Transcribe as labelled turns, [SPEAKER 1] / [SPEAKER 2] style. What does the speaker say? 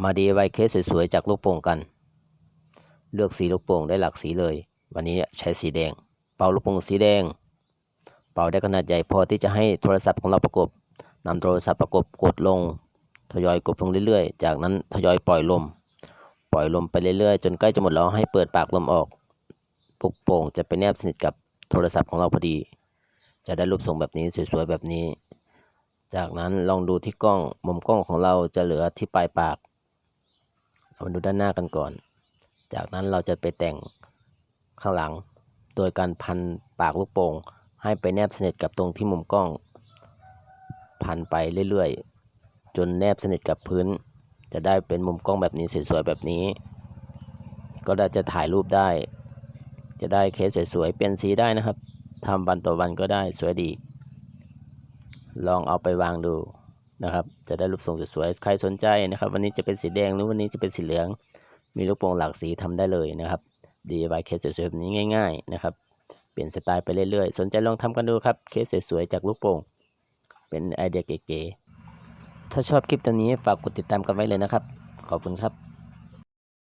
[SPEAKER 1] มา DIY เคสสวยๆจากลูกโป่งกัน เลือกสีลูกโป่งได้หลากสีเลย วันนี้ใช้สีแดง เป่าลูกโป่งสีแดง เป่าได้ขนาดใหญ่พอที่จะให้โทรศัพท์ของเราประกบนำโทรศัพท์ประกบกดลง ทยอยกดลงเรื่อยๆ จากนั้นทยอยปล่อยลม ปล่อยลมไปเรื่อยๆ จนใกล้จะหมดแล้วให้เปิดปากลมออกลูกโป่งจะไปแนบสนิทกับโทรศัพท์ของเราพอดี จะได้รูปทรงแบบนี้สวยๆแบบนี้ จากนั้นลองดูที่กล้องมุมกล้องของเราจะเหลือที่ปลายปาก เรามาดูด้านหน้ากันก่อน จากนั้นเราจะไปแต่งข้างหลัง โดยการพันปากลูกโป่งให้ไปแนบสนิทกับตรงที่มุมกล้อง พันไปเรื่อยๆ จนแนบสนิทกับพื้น จะได้เป็นมุมกล้องแบบนี้สวยๆแบบนี้ ก็ได้จะถ่ายรูปได้ จะได้เคสสวยๆเปลี่ยนสีได้นะครับทำวันต่อวันก็ได้สวยดี ลองเอาไปวางดู นะครับ จะได้รูปทรงสวยๆใครสนใจนะครับ วันนี้จะเป็นสีแดงหรือวันนี้จะเป็นสีเหลือง มีลูกโป่งหลากสีทำได้เลยนะครับ DIY เคสสวยๆแบบนี้ง่าย ๆ นะครับเปลี่ยนสไตล์ไปเรื่อยๆ สนใจลองทำกันดูครับ เคสสวยๆ จากลูกโป่ง เป็นไอเดียเก๋ๆ ถ้าชอบคลิปตัวนี้ฝากกดติดตามกันไว้เลยนะครับ ขอบคุณครับ